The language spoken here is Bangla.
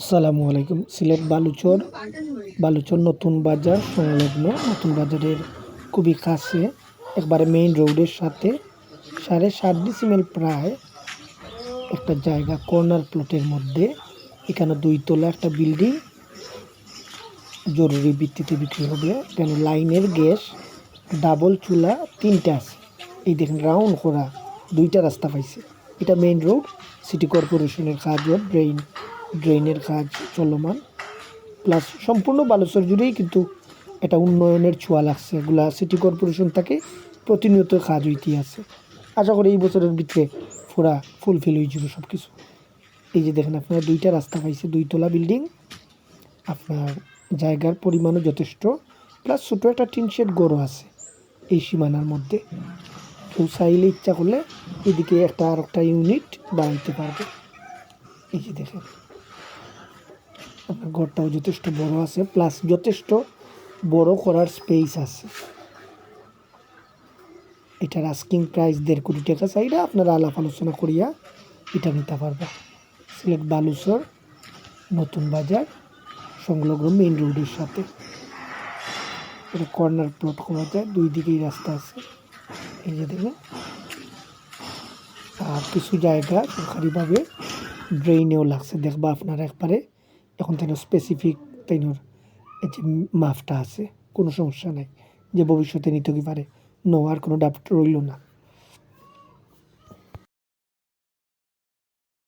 আসসালামু আলাইকুম। সিলেট বালুচর বালুচর নতুন বাজার, সংলগ্ন নতুন বাজারের খুবই কাছে, একবারে মেইন রোডের সাথে সাড়ে সাত ডিসিমেল প্রায় একটা জায়গা কর্নার প্লটের মধ্যে। এখানে দুইতলা একটা বিল্ডিং জরুরি ভিত্তিতে বিক্রি হবে। এখানে লাইনের গ্যাস ডাবল চুলা, তিনটা আছে। এই দেখেন রাউন্ড করা দুইটা রাস্তা পাইছে। এটা মেইন রোড সিটি কর্পোরেশনের কাজ ড্রেন ড্রেনের কাজ চলমান। প্লাস সম্পূর্ণ বালেশ্বর জুড়েই কিন্তু এটা উন্নয়নের ছোঁয়া লাগছে। এগুলা সিটি কর্পোরেশন থেকে, প্রতিনিয়ত কাজ হইতে আছে। আশা করি এই বছরের ভিতরে পুরা ফুলফিল হয়ে যাবে সব কিছু এই যে দেখেন আপনারা দুইটা রাস্তা পাইছে দুইতলা বিল্ডিং আপনার জায়গার পরিমাণও যথেষ্ট। প্লাস ছোটো একটা টিন শেড গড়ও আছে এই সীমানার মধ্যে। কেউ চাইলে ইচ্ছা করলে এদিকে একটা আর একটা ইউনিট বানাইতে পারবে। এই যে দেখেন। আপনার ঘরটাও যথেষ্ট বড় আছে প্লাস যথেষ্ট বড় করার স্পেস আছে। এটার আস্কিং প্রাইস দেড় কোটি টাকা চাই চাইলে আপনারা আলাপ আলোচনা করিয়া এটা নিতে পারবে সিলেট বালুচর, নতুন বাজার, সংলগ্ন মেইন রোডের সাথে। এটা কর্নার প্লট করা যায়, দুই দিকেই রাস্তা আছে। এই যে দেখেন। আর কিছু জায়গা সরকারিভাবে ড্রেনেও লাগছে। দেখবা আপনারা একবারে এখন তেন স্পেসিফিক এই যে মাফটা আছে, কোনো সমস্যা নাই। যে ভবিষ্যতে নিতে কি পারে নেওয়ার কোনো ডাউট রইল না।